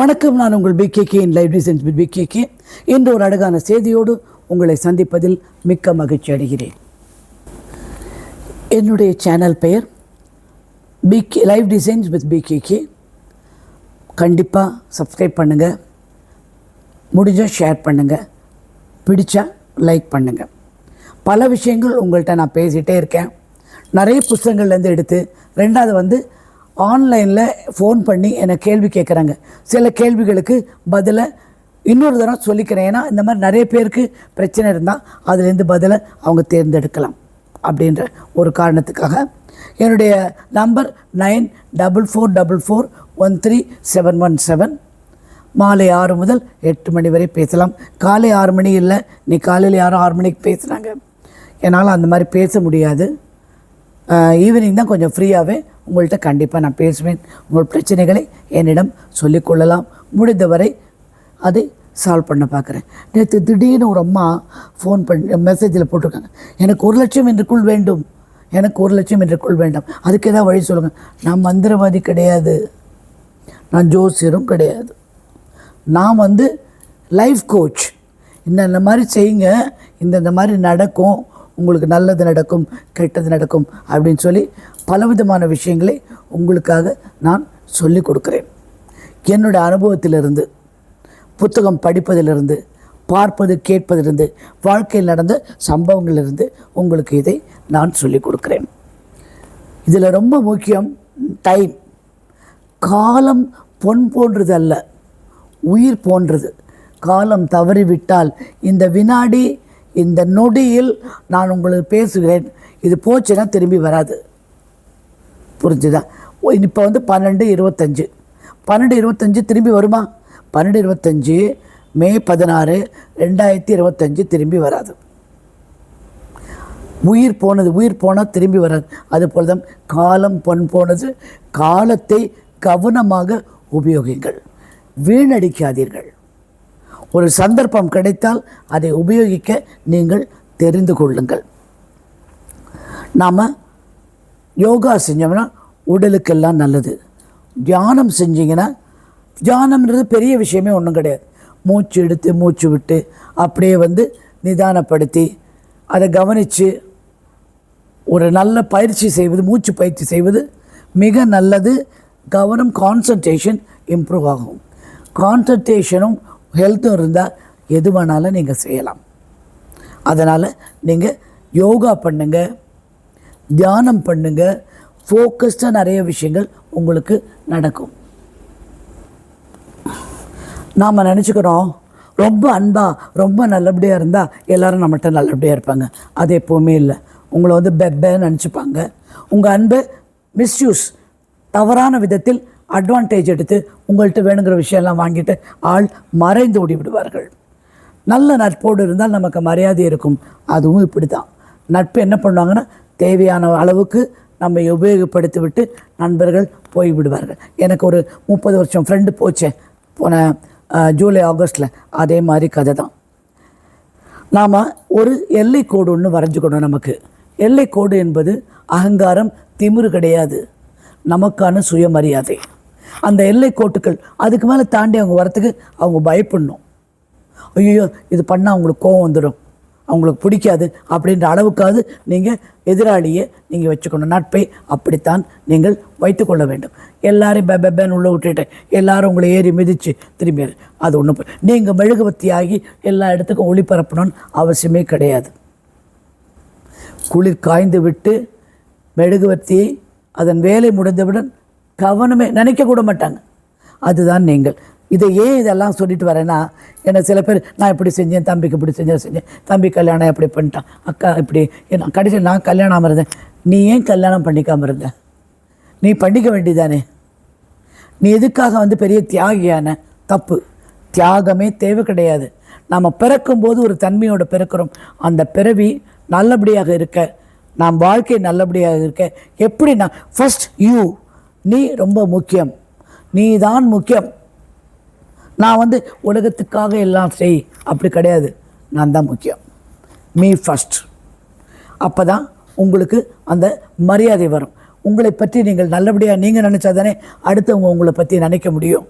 வணக்கம் நான் உங்கள் பிகேகே இன் லைவ் டிசைன்ஸ் வித் பிகேகே இன்று ஒரு அழகான செய்தியோடு உங்களை சந்திப்பதில் மிக்க மகிழ்ச்சி அடைகிறேன். என்னுடைய சேனல் பெயர் PK live designs with PKK கண்டிப்பாக சப்ஸ்கிரைப் பண்ணுங்கள் முடிஞ்சால் ஷேர் பண்ணுங்கள் பிடிச்சா லைக் பண்ணுங்கள் பல விஷயங்கள் உங்கள்கிட்ட நான் பேசிகிட்டே இருக்கேன். நிறைய புஸ்தகங்கள்லேருந்து எடுத்து ரெண்டாவது வந்து ஆன்லைனில் ஃபோன் பண்ணி என்னை கேள்வி கேட்குறாங்க சில கேள்விகளுக்கு பதிலை இன்னொரு தடவை சொல்லிக்கிறேன். ஏன்னா இந்த மாதிரி நிறைய பேருக்கு பிரச்சனை இருந்தால் அதுலேருந்து பதிலை அவங்க தேர்ந்தெடுக்கலாம் அப்படின்ற ஒரு காரணத்துக்காக. என்னுடைய number nine double four double four one three seven one seven. மாலை ஆறு முதல் எட்டு மணி வரை பேசலாம். காலை ஆறு மணி இல்லை நீ காலையில் யாரும் ஆறு மணிக்கு பேசுகிறாங்க என்னால் அந்த மாதிரி பேச முடியாது. ஈவினிங் தான் கொஞ்சம் ஃப்ரீயாகவே உங்கள்கிட்ட கண்டிப்பாக நான் பேசுவேன். உங்கள் பிரச்சனைகளை என்னிடம் சொல்லிக்கொள்ளலாம் முடிந்தவரை அதை சால்வ் பண்ண பார்க்குறேன். நேற்று திடீர்னு ஒரு அம்மா ஃபோன் பண்ணி மெசேஜில் போட்டிருக்காங்க. எனக்கு ஒரு லட்சம் என்றுக்குள் வேண்டும். எனக்கு ஒரு லட்சம் என்றுக்குள் வேண்டாம். அதுக்கு ஏதாவது வழி சொல்லுங்கள் நான் மந்திரவாதி கிடையாது. நான் ஜோசியரும் கிடையாது. நான் வந்து லைஃப் கோச் இந்த இந்த மாதிரி செய்யுங்க. இந்த இந்த மாதிரி நடக்கும். உங்களுக்கு நல்லது நடக்கும் கெட்டது நடக்கும் அப்படின்னு சொல்லி பலவிதமான விஷயங்களை உங்களுக்காக நான் சொல்லி கொடுக்குறேன். என்னுடைய அனுபவத்திலிருந்து புத்தகம் படிப்பதிலிருந்து பார்ப்பது கேட்பதிலிருந்து வாழ்க்கையில் நடந்த சம்பவங்களிலிருந்து உங்களுக்கு இதை நான் சொல்லிக் கொடுக்குறேன். இதில் ரொம்ப முக்கியம் டைம். காலம் பொன் போன்றது அல்ல உயிர் போன்றது. காலம் தவறிவிட்டால் இந்த வினாடி இந்த நொடியில் நான் உங்களுக்கு பேசுகிறேன். இது போச்சுன்னா திரும்பி வராது. புரிஞ்சுதா? இப்போ வந்து பன்னெண்டு இருபத்தஞ்சு. பன்னெண்டு இருபத்தஞ்சு திரும்பி வருமா? பன்னெண்டு இருபத்தஞ்சு மே பதினாறு ரெண்டாயிரத்தி இருபத்தஞ்சு திரும்பி வராது. உயிர் போனது உயிர் போனால் திரும்பி வராது. அதுபோல் தான் காலம் பொன் போனது காலத்தை கவனமாக உபயோகிங்கள் வீணடிக்காதீர்கள். ஒரு சந்தர்ப்பம் கிடைத்தால் அதை உபயோகிக்க நீங்கள் தெரிந்து கொள்ளுங்கள். நாம் யோகா செஞ்சோம்னா உடலுக்கெல்லாம் நல்லது. தியானம் செஞ்சீங்கன்னா தியானம்ன்றது பெரிய விஷயமே ஒன்றும் கிடையாது. மூச்சு எடுத்து மூச்சு விட்டு அப்படியே வந்து நிதானப்படுத்தி அதை கவனித்து ஒரு நல்ல பயிற்சி செய்வது மூச்சு பயிற்சி செய்வது மிக நல்லது. கவனம் கான்சன்ட்ரேஷன் இம்ப்ரூவ் ஆகும். கான்சன்ட்ரேஷனும் ஹெல்த்தும் இருந்தால் எது வேணாலும் நீங்கள் செய்யலாம். அதனால் நீங்கள் யோகா பண்ணுங்கள் தியானம் பண்ணுங்கள் ஃபோக்கஸ்டாக நிறைய விஷயங்கள் உங்களுக்கு நடக்கும். நாம் நினச்சிக்கிறோம் ரொம்ப அன்பாக ரொம்ப நல்லபடியாக இருந்தால் எல்லோரும் நம்மகிட்ட நல்லபடியாக இருப்பாங்க. அது எப்போவுமே இல்லை. உங்களை வந்து பெப்பேன்னு நினச்சிப்பாங்க. உங்கள் அன்பை மிஸ்யூஸ் தவறான விதத்தில் அட்வான்டேஜ் எடுத்து உங்கள்கிட்ட வேணுங்கிற விஷயம்லாம் வாங்கிட்டு ஆள் மறைந்து ஓடி விடுவார்கள் நல்ல நட்போடு இருந்தால் நமக்கு மரியாதை இருக்கும். அதுவும் இப்படி தான் நட்பு என்ன பண்ணுவாங்கன்னா தேவையான அளவுக்கு நம்மை உபயோகப்படுத்தி விட்டு நண்பர்கள் போய் விடுவார்கள் எனக்கு ஒரு முப்பது வருஷம் ஃப்ரெண்டு போச்சேன் போன ஜூலை ஆகஸ்ட்டில் அதே மாதிரி கதை தான் நாம் ஒரு எல்லை கோடு ஒன்று வரைஞ்சிக்கணும் நமக்கு. எல்லை கோடு என்பது அகங்காரம் திமிரு கிடையாது. நமக்கான சுயமரியாதை. அந்த எல்லை கோட்டுக்கள் அதுக்கு மேலே தாண்டி அவங்க வரத்துக்கு அவங்க பயப்படணும். ஐயோ இது பண்ணால் அவங்களுக்கு கோவம் வந்துடும் அவங்களுக்கு பிடிக்காது அப்படின்ற அளவுக்காவது நீங்கள் எதிராளியை நீங்கள் வச்சுக்கணும். நட்பை அப்படித்தான் நீங்கள் வைத்துக்கொள்ள வேண்டும். எல்லாரையும் பெ பெப்பேன்னு உள்ளே விட்டுட்டு எல்லாரும் உங்களை ஏறி மிதித்து திரும்பி அது ஒன்றும் நீங்கள் மெழுகுபத்தி ஆகி எல்லா இடத்துக்கும் ஒளிபரப்பணும்னு அவசியமே கிடையாது. குளிர் காய்ந்து விட்டு மெழுகுவர்த்தியை அதன் வேலை முடிந்தவுடன் கவனமே நினைக்க கூட மாட்டாங்க. அதுதான் நீங்கள். இதை ஏன் இதெல்லாம் சொல்லிட்டு வரேன்னா ஏன்னா சில பேர் நான் இப்படி செஞ்சேன் தம்பிக்கு இப்படி செஞ்சேன் செஞ்சேன். தம்பி கல்யாணம் இப்படி பண்ணிட்டான் அக்கா இப்படி. என்ன கடைசியில் நான் கல்யாணம் இருந்தேன். நீ ஏன் கல்யாணம் பண்ணிக்காமல் இருந்த? நீ பண்ணிக்க வேண்டியதானே நீ எதுக்காக வந்து பெரிய தியாகியான? தப்பு. தியாகமே தேவை கிடையாது. நாம் பிறக்கும்போது ஒரு தன்மையோட பிறக்கிறோம். அந்த பிறவி நல்லபடியாக இருக்க நாம் வாழ்க்கை நல்லபடியாக இருக்க எப்படி நான் ஃபஸ்ட் யூ நீ ரொம்ப முக்கியம். நீ தான் முக்கியம். நான் வந்து உலகத்துக்காக எல்லாம் செய். அப்படி கிடையாது. நான் தான் முக்கியம். மீ ஃபஸ்ட் அப்போ தான் உங்களுக்கு அந்த மரியாதை வரும். உங்களை பற்றி நீங்கள் நல்லபடியாக நீங்கள் நினச்சா தானே அடுத்தவங்க உங்களை பற்றி நினைக்க முடியும்.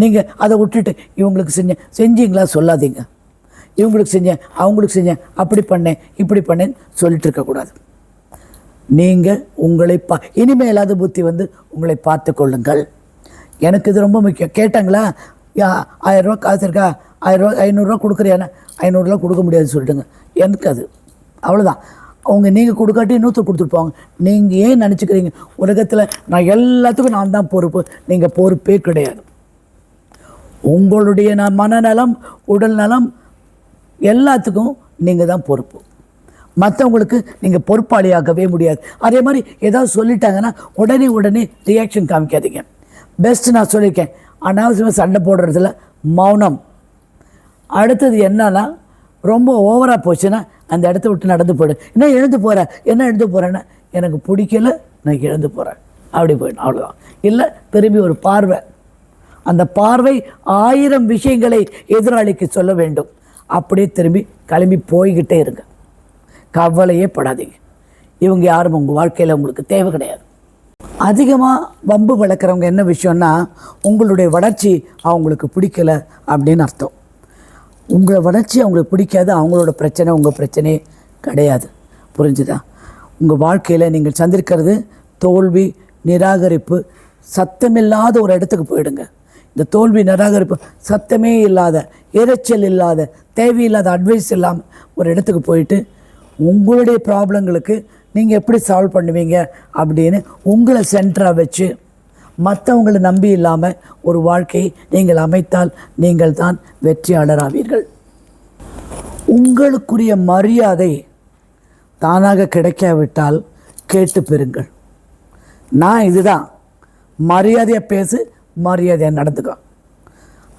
நீங்கள் அதை விட்டுட்டு இவங்களுக்கு செஞ்ச செஞ்சீங்களா சொல்லாதீங்க. இவங்களுக்கு செஞ்சேன் அவங்களுக்கு செஞ்சேன் அப்படி பண்ணேன் இப்படி பண்ணேன்னு சொல்லிட்டு இருக்கக்கூடாது. நீங்கள் உங்களை பா இனிமேலாத புத்தி வந்து உங்களை பார்த்து கொள்ளுங்கள். எனக்கு இது ரொம்ப முக்கியம். கேட்டாங்களா? யா ஆயிரரூவா காசு இருக்கா? ஆயிரரூவா ஐநூறுரூவா கொடுக்குறியானே ஐநூறுரூவா கொடுக்க முடியாதுன்னு சொல்லிட்டுங்க. எனக்கு அது. அவ்வளோதான் அவங்க நீங்கள் கொடுக்காட்டி இன்னொருத்தர் கொடுத்துருப்பாங்க நீங்கள் ஏன் நினச்சிக்கிறீங்க? உலகத்தில் நான் எல்லாத்துக்கும் நான் தான் பொறுப்பு. நீங்கள் பொறுப்பே கிடையாது. உங்களுடைய நான் மனநலம் உடல் நலம் எல்லாத்துக்கும் நீங்கள் தான் பொறுப்பு. மற்றவங்களுக்கு நீங்கள் பொறுப்பாளியாகவே முடியாது. அதே மாதிரி ஏதாவது சொல்லிட்டாங்கன்னா உடனே உடனே ரியாக்ஷன் காமிக்காதீங்க. பெஸ்ட் நான் சொல்லியிருக்கேன். அனாவசியமாக சண்டை போடுறதுல மௌனம். அடுத்தது என்னன்னா ரொம்ப ஓவராக போச்சுன்னா அந்த இடத்த விட்டு நடந்து போயிடு. என்ன எழுந்து போகிறேன் என்ன எழுந்து போகிறேன்னா எனக்கு பிடிக்கல நான் எழுந்து போகிறேன் அப்படி போயிடும் அவ்வளோதான் இல்லை திரும்பி ஒரு பார்வை. அந்த பார்வை ஆயிரம் விஷயங்களை எதிராளிக்கு சொல்ல வேண்டும். அப்படியே திரும்பி கிளம்பி போய்கிட்டே இருங்க. கவலையே படாதீங்க. இவங்க யாரும் உங்கள் வாழ்க்கையில் உங்களுக்கு தேவை கிடையாது. அதிகமாக வம்பு வளர்க்குறவங்க என்ன விஷயம்னா உங்களுடைய வளர்ச்சி அவங்களுக்கு பிடிக்கல அப்படின்னு அர்த்தம். உங்களை வளர்ச்சி அவங்களுக்கு பிடிக்காது அவங்களோட பிரச்சனை உங்கள் பிரச்சனையே கிடையாது. புரிஞ்சுதா? உங்கள் வாழ்க்கையில் நீங்கள் சந்திருக்கிறது தோல்வி நிராகரிப்பு சத்தமில்லாத ஒரு இடத்துக்கு போயிடுங்க. இந்த தோல்வி நிராகரிப்பு சத்தமே இல்லாத இரைச்சல் இல்லாத தேவையில்லாத அட்வைஸ் இல்லாமல் ஒரு இடத்துக்கு போயிட்டு உங்களுடைய ப்ராப்ளங்களுக்கு நீங்கள் எப்படி சால்வ் பண்ணுவீங்க அப்படின்னு உங்களை சென்டராக வச்சு மற்றவங்களை நம்பி இல்லாமல் ஒரு வாழ்க்கையை நீங்கள் அமைத்தால் நீங்கள் தான் வெற்றியாளராவீர்கள் உங்களுக்குரிய மரியாதை தானாக கிடைக்காவிட்டால் கேட்டு பெறுங்கள். நான் இதுதான். மரியாதையாக பேசு மரியாதையாக நடந்துக்கோ.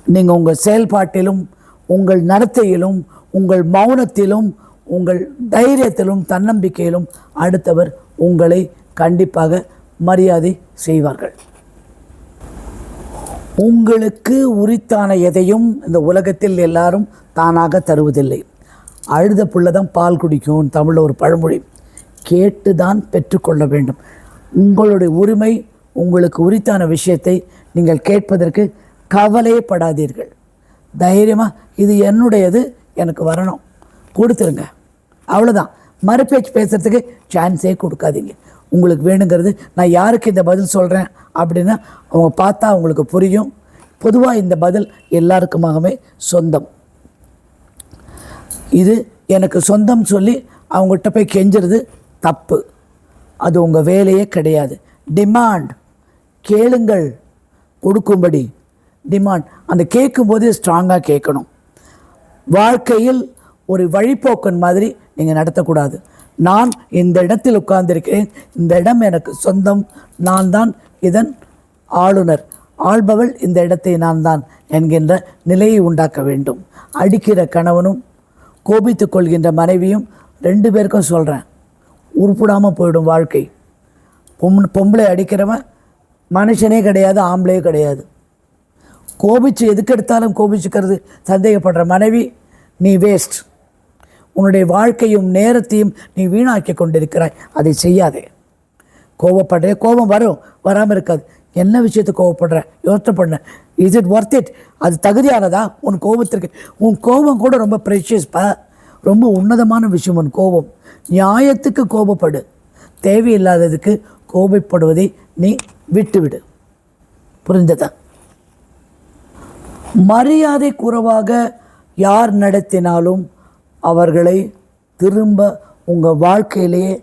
நீங்கள் உங்கள் செயல்பாட்டிலும் உங்கள் நடத்தையிலும் உங்கள் மௌனத்திலும் உங்கள் தைரியத்திலும் தன்னம்பிக்கையிலும் அடுத்தவர் உங்களை கண்டிப்பாக மரியாதை செய்வார்கள். உங்களுக்கு உரித்தான எதையும் இந்த உலகத்தில் எல்லாரும் தானாக தருவதில்லை. அழுத புள்ள தான் பால் குடிக்கும் தமிழில் ஒரு பழமொழி. கேட்டு தான் பெற்றுக்கொள்ள வேண்டும். உங்களுடைய உரிமை உங்களுக்கு உரித்தான விஷயத்தை நீங்கள் கேட்பதற்கு கவலைப்படாதீர்கள் தைரியமாக இது என்னுடையது எனக்கு வரணும். கொடுத்துருங்க. அவ்வளோதான் மறுபேச்சு பேசுகிறதுக்கு சான்ஸே கொடுக்காதீங்க. உங்களுக்கு வேணுங்கிறது நான் யாருக்கு இந்த பதில் சொல்கிறேன் அப்படின்னா அவங்க பார்த்தா அவங்களுக்கு புரியும். பொதுவாக இந்த பதில் எல்லாருக்குமாகவே சொந்தம். இது எனக்கு சொந்தம் சொல்லி அவங்ககிட்ட போய் கெஞ்சுறது தப்பு. அது உங்கள் வேலையே கிடையாது. டிமாண்ட் கேளுங்கள். கொடுக்கும்படி. டிமாண்ட் அந்த கேட்கும்போது ஸ்ட்ராங்காக கேட்கணும். வாழ்க்கையில் ஒரு வழிப்போக்கன் மாதிரி நீங்கள் நடத்தக்கூடாது. நான் இந்த இடத்தில் உட்கார்ந்திருக்கிறேன். இந்த இடம் எனக்கு சொந்தம். நான் தான் இதன் ஆளுநர். ஆள்பவள் இந்த இடத்தை நான் தான் என்கின்ற நிலையை உண்டாக்க வேண்டும். அடிக்கிற கணவனும் கோபித்து கொள்கின்ற மனைவியும் ரெண்டு பேருக்கும் சொல்கிறேன் உருப்பிடாமல் போயிடும் வாழ்க்கை. பொம் பொம்பளை அடிக்கிறவன் மனுஷனே கிடையாது ஆம்பளையே கிடையாது. கோபிச்சு எதுக்கு எடுத்தாலும் கோபிச்சுக்கிறது சந்தேகப்படுற மனைவி நீ வேஸ்ட் உன்னுடைய வாழ்க்கையும் நேரத்தையும் நீ வீணாக்கி கொண்டிருக்கிறாய். அதை செய்யாதே. கோவப்படுற கோபம் வரும். வராமல் இருக்காது. என்ன விஷயத்தை கோவப்படுற? யோசனை பண்ண. இஸ் இட் ஒர்த் இட் அது தகுதியானதா? உன் கோபத்திற்கு. உன் கோபம் கூட ரொம்ப ப்ரெஷியஸ்ப்பா ரொம்ப உன்னதமான விஷயம் உன் கோபம். நியாயத்துக்கு கோபப்படு. தேவையில்லாததுக்கு கோபப்படுவதை நீ விட்டுவிடு. புரிந்ததா? மரியாதை குறைவாக யார் நடத்தினாலும் அவர்களை திரும்ப உங்கள் வாழ்க்கையிலேயே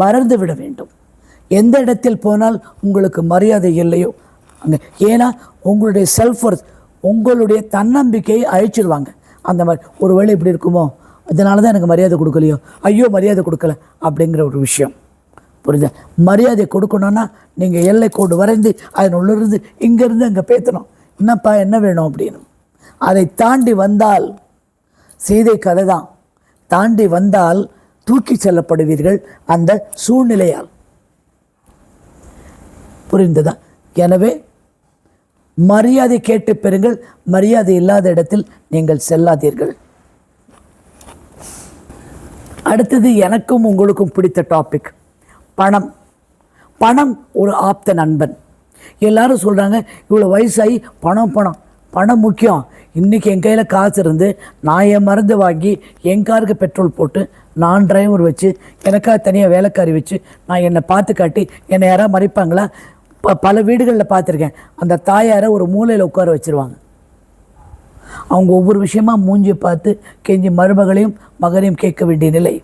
மறந்து விட வேண்டும். எந்த இடத்தில் போனால் உங்களுக்கு மரியாதை இல்லையோ? அங்கே ஏன்னா உங்களுடைய செல்ஃப் ஒர்த் உங்களுடைய தன்னம்பிக்கையை அழிச்சிடுவாங்க அந்த மாதிரி ஒரு வேளை இப்படி இருக்குமோ? அதனால தான் எனக்கு மரியாதை கொடுக்கலையோ? ஐயோ மரியாதை கொடுக்கல அப்படிங்கிற ஒரு விஷயம். புரியுது? மரியாதை கொடுக்கணும்னா நீங்கள் எல்லை கோடு வரைந்து அதன் உள்ளிருந்து இங்கேருந்து அங்கே பேத்தணும். என்னப்பா என்ன வேணும் அப்படின்னு. அதை தாண்டி வந்தால் சீதை கதை தான் தாண்டி வந்தால் தூக்கி செல்லப்படுவீர்கள் அந்த சூழ்நிலையால். புரிந்ததா? எனவே மரியாதை கேட்டு பெறுங்கள். மரியாதை இல்லாத இடத்தில் நீங்கள் செல்லாதீர்கள். அடுத்தது எனக்கும் உங்களுக்கும் பிடித்த டாபிக் பணம். பணம் ஒரு ஆப்த நண்பன். எல்லாரும் சொல்கிறாங்க இவ்வளோ வயசாகி பணம் பணம். பணம் முக்கியம். இன்றைக்கி என் கையில் காசு இருந்து நான் என் மருந்து வாங்கி என் காருக்கு பெட்ரோல் போட்டு நான் டிரைவர் வச்சு எனக்காக தனியாக வேலைக்காரி வச்சு நான் என்னை பார்த்து காட்டி என்னை யாராவது மறைப்பாங்களா? ப பல வீடுகளில் பார்த்துருக்கேன். அந்த தாயாரை ஒரு மூலையில் உட்கார வச்சுருவாங்க. அவங்க ஒவ்வொரு விஷயமா மூஞ்சி பார்த்து கெஞ்சி மருமகளையும் மகனையும் கேட்க வேண்டிய நிலை.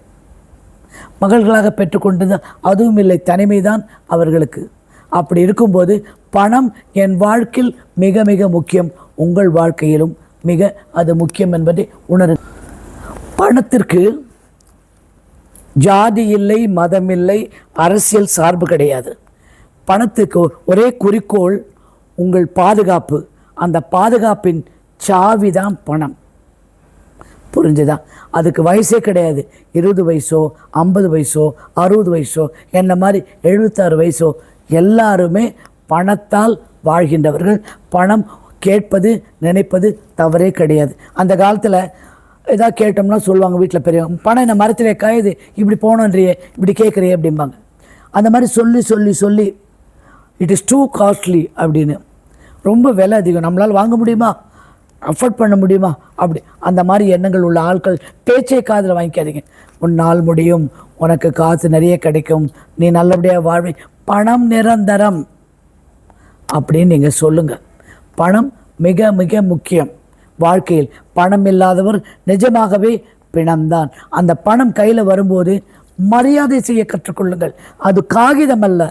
மகள்களாக பெற்றுக்கொண்டது அதுவும் இல்லை தனிமைதான் அவர்களுக்கு. அப்படி இருக்கும்போது பணம் என் வாழ்க்கையில் மிக மிக முக்கியம். உங்கள் வாழ்க்கையிலும் மிக அது முக்கியம் என்பதை உணரு. பணத்திற்கு ஜாதி இல்லை மதம் இல்லை அரசியல் சார்பு கிடையாது. பணத்துக்கு ஒரே குறிக்கோள் உங்கள் பாதுகாப்பு. அந்த பாதுகாப்பின் சாவி தான் பணம். புரிஞ்சுதா? அதுக்கு வயசே கிடையாது. இருபது வயசோ ஐம்பது வயசோ அறுபது வயசோ என்ன மாதிரி எழுபத்தாறு வயசோ எல்லாருமே பணத்தால் வாழ்கின்றவர்கள். பணம் கேட்பது நினைப்பது தவறே கிடையாது. அந்த காலத்தில் ஏதாவது கேட்டோம்னா சொல்லுவாங்க வீட்டில் பெரியவங்க பணம் என்ன மரத்தில் காயுது இப்படி போனோன்றியே இப்படி கேட்குறியே அப்படிம்பாங்க. அந்த மாதிரி சொல்லி சொல்லி சொல்லி இட் இஸ் டூ காஸ்ட்லி அப்படின்னு. ரொம்ப விலை அதிகம். நம்மளால் வாங்க முடியுமா? அஃபோர்ட் பண்ண முடியுமா? அப்படி. அந்த மாதிரி எண்ணங்கள் உள்ள ஆட்கள் பேச்சை காதில் வாங்கிக்காதீங்க. உன்னால் முடியும் உனக்கு காசு நிறைய கிடைக்கும் நீ நல்லபடியாக வாழ்வை பணம் நிரந்தரம் அப்படின்னு நீங்கள் சொல்லுங்கள் பணம் மிக மிக முக்கியம். வாழ்க்கையில் பணம் இல்லாதவர் நிஜமாகவே பிணம்தான். அந்த பணம் கையில் வரும்போது மரியாதை செய்ய கற்றுக்கொள்ளுங்கள். அது காகிதம் அல்ல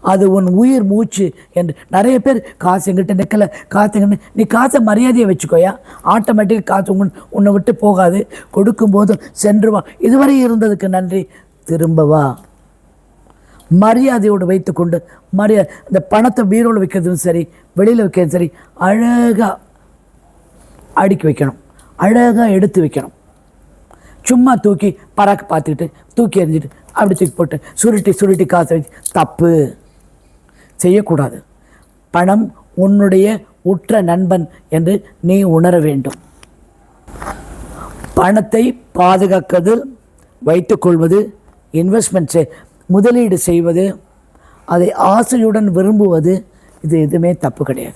அது உன் உயிர் மூச்சு என்று நிறைய பேர் காசு எங்கிட்ட நிற்கலை காசு எங்கிட்ட நீ காசை மரியாதையை வச்சுக்கோயா. ஆட்டோமேட்டிக்காக காசு உன் உன்னை விட்டு போகாது. கொடுக்கும்போது சென்று வா. இதுவரை இருந்ததுக்கு நன்றி. திரும்ப வா. மரியாதையோடு வைத்துக்கொண்டு மரியாதை இந்த பணத்தை பீரோவில் வைக்கிறதும் சரி வெளியில் வைக்கிறதும் சரி அழகாக அடுக்கி வைக்கணும். அழகாக எடுத்து வைக்கணும். சும்மா தூக்கி பராக்கு பார்த்துக்கிட்டு தூக்கி எறிஞ்சிட்டு அப்படி தூக்கி போட்டு சுருட்டி சுருட்டி காசு வச்சு தப்பு. செய்யக்கூடாது. பணம் உன்னுடைய உற்ற நண்பன் என்று நீ உணர வேண்டும். பணத்தை பாதுகாக்கிறது வைத்துக்கொள்வது இன்வெஸ்ட்மெண்ட்ஸை முதலீடு செய்வது அதை ஆசையுடன் விரும்புவது இது எதுவுமே தப்பு கிடையாது.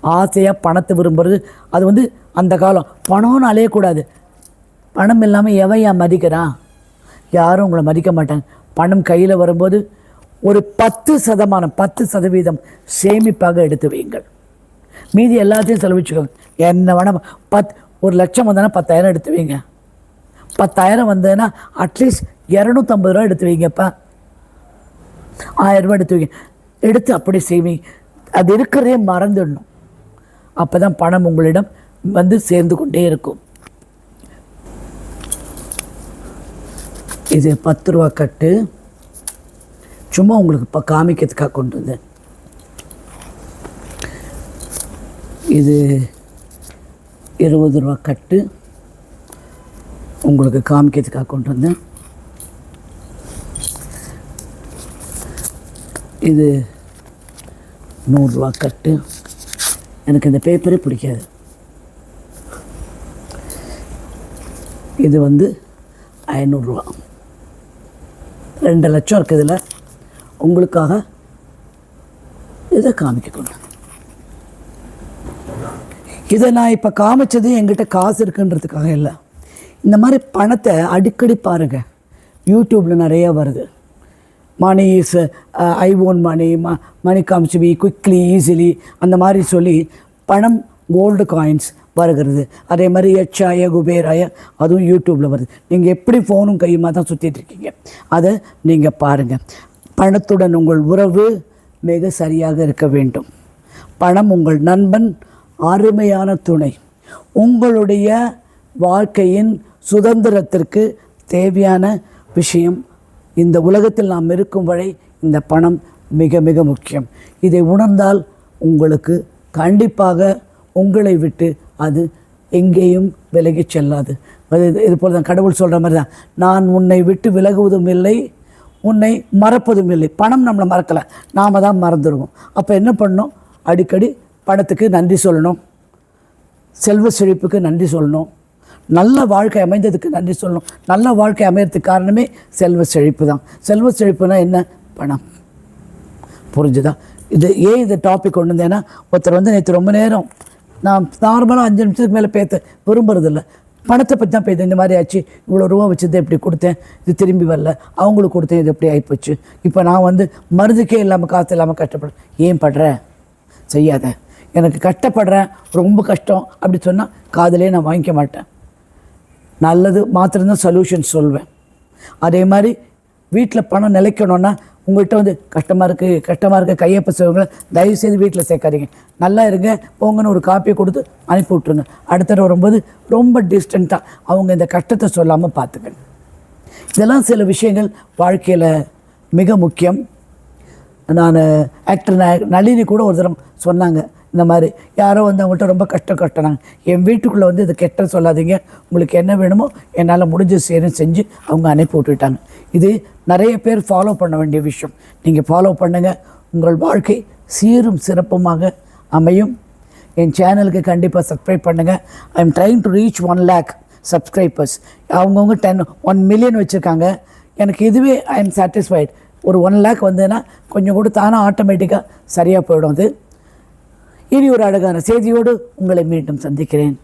ஆசையாக பணத்தை விரும்புறது அது வந்து அந்த காலம். பணம்னு அலையக்கூடாது. பணம் இல்லாமல் எவன் ஏன் மதிக்கிறான்? யாரும் உங்களை மதிக்க மாட்டாங்க. பணம் கையில் வரும்போது ஒரு பத்து சதமானம் பத்து சதவீதம் சேமிப்பாக எடுத்து வையுங்கள். மீதி எல்லாத்தையும் செலவிச்சுக்கோங்க. என்ன வேணால் பத் ஒரு லட்சம் வந்ததுன்னா பத்தாயிரம் எடுத்து வைங்க. பத்தாயிரம் வந்ததுன்னா அட்லீஸ்ட் இரநூத்தம்பது ரூபா எடுத்து வைங்கப்பா. ஆயிரம் ரூபாய் எடுத்து வைங்க எடுத்து அப்படி செய்வீங்க அது இருக்கிறதே மறந்துடணும். அப்போ தான் பணம் உங்களிடம் வந்து சேர்ந்து கொண்டே இருக்கும். இது பத்து ரூபா கட்டு. சும்மா உங்களுக்கு இப்போ காமிக்கிறதுக்காக கொண்டு வந்தேன். இது இருபது ரூபா கட்டு. உங்களுக்கு காமிக்கிறதுக்காக கொண்டு வந்தேன். இது நூறுரூவா கட்டு. எனக்கு இந்த பேப்பரே பிடிக்காது. இது வந்து ஐநூறுரூவா. ரெண்டு லட்சம் இருக்குது இதில். உங்களுக்காக இதை காமிக்க இதை நான் இப்போ காமிச்சது என்கிட்ட காசு இருக்குன்றதுக்காக இல்லை. இந்த மாதிரி பணத்தை அடிக்கடி பாருங்கள் யூடியூப்பில் நிறைய வருது. Money is I own money ம money comes be quickly easily அந்த மாதிரி சொல்லி பணம் கோல்டு காயின்ஸ் வருகிறது. அதே மாதிரி எச்சாய குபேராய அதுவும் யூடியூப்பில் வருது. நீங்கள் எப்படி ஃபோனும் கையுமாக தான் சுற்றிட்டு இருக்கீங்க. அதை நீங்கள் பாருங்கள் பணத்துடன் உங்கள் உறவு மிக சரியாக இருக்க வேண்டும். பணம் உங்கள் நண்பன் அருமையான துணை. உங்களுடைய வாழ்க்கையின் சுதந்திரத்திற்கு தேவையான விஷயம் இந்த உலகத்தில் நாம் இருக்கும் வரை இந்த பணம் மிக மிக முக்கியம். இதை உணர்ந்தால் உங்களுக்கு கண்டிப்பாக உங்களை விட்டு அது எங்கேயும் விலகிச் செல்லாது. அது இது- போல் தான் கடவுள் சொல்கிற மாதிரி தான் நான் உன்னை விட்டு விலகுவதும் இல்லை உன்னை மறப்பதும் இல்லை. பணம் நம்மளை மறக்கலை. நாம் தான் மறந்துடுவோம் அப்போ என்ன பண்ணணும்? அடிக்கடி பணத்துக்கு நன்றி சொல்லணும். செல்வ செழிப்புக்கு நன்றி சொல்லணும். நல்ல வாழ்க்கை அமைந்ததுக்கு நன்றி சொல்லணும். நல்ல வாழ்க்கை அமையறதுக்கு காரணமே செல்வ செழிப்பு தான். செல்வ செழிப்புனா என்ன? பணம். புரிஞ்சுதா? இது ஏன் இந்த டாபிக் கொண்டு வந்தேன்னா ஒருத்தர் வந்து நேற்று ரொம்ப நேரம் நான் நார்மலாக அஞ்சு நிமிஷத்துக்கு மேலே பேச விரும்புறதில்ல. பணத்தை பற்றி தான் பேச இந்த மாதிரி ஆச்சு இவ்வளோ ரூபா வச்சது இப்படி கொடுத்தேன் இது திரும்பி வரல அவங்களுக்கு கொடுத்தேன் இது எப்படி ஆகிப்போச்சு இப்போ நான் வந்து மருந்துக்கே இல்லாமல் காசு இல்லாமல் கஷ்டப்படுறேன். ஏன் படுற செய்யாத. எனக்கு கஷ்டப்படுறேன் ரொம்ப கஷ்டம். அப்படி சொன்னால் காதலே நான் வாங்கிக்க மாட்டேன். நல்லது மாத்திரம்தான் சொல்யூஷன் சொல்வேன். அதே மாதிரி வீட்டில் பணம் நிலைக்கணும்னா உங்கள்கிட்ட வந்து கஷ்டமாக இருக்குது கஷ்டமாக இருக்க கையப்ப தயவு தயவுசெய்து வீட்டில் சேர்க்காதீங்க. நல்லா இருங்க போங்கன்னு ஒரு காப்பியை கொடுத்து அனுப்பி விட்ருங்க அடுத்த தடவை வரும்போது ரொம்ப டிஸ்டண்ட்டாக அவங்க இந்த கஷ்டத்தை சொல்லாமல் பார்த்துக்கங்க இதெல்லாம் சில விஷயங்கள் வாழ்க்கையில் மிக முக்கியம். நான் ஆக்டர் நளினி கூட ஒரு தரம் சொன்னாங்க. இந்த மாதிரி. யாரோ வந்து அவங்கள்ட்ட ரொம்ப கஷ்டம் கட்டினாங்க என் வீட்டுக்குள்ளே வந்து இது கெட்ட சொல்லாதீங்க. உங்களுக்கு என்ன வேணுமோ என்னால் முடிஞ்ச சேரும் செஞ்சு அவங்க அனுப்பி விட்டுட்டாங்க. இது நிறைய பேர் ஃபாலோ பண்ண வேண்டிய விஷயம். நீங்கள் ஃபாலோ பண்ணுங்கள் உங்கள் வாழ்க்கை சீரும் சிறப்புமாக அமையும். என் சேனலுக்கு கண்டிப்பாக சப்ஸ்கிரைப் பண்ணுங்கள் I am trying to reach one lakh subscribers அவங்கவுங்க டென் ஒன் மில்லியன் வச்சுருக்காங்க. எனக்கு இதுவே ஐ எம் சாட்டிஸ்ஃபைட் ஒரு ஒன் லேக் வந்ததுன்னா கொஞ்சம் கூட தானே ஆட்டோமேட்டிக்காக சரியாக போயிடும் அது. இனி ஒரு அழகான செய்தியோடு உங்களை மீண்டும் சந்திக்கிறேன்.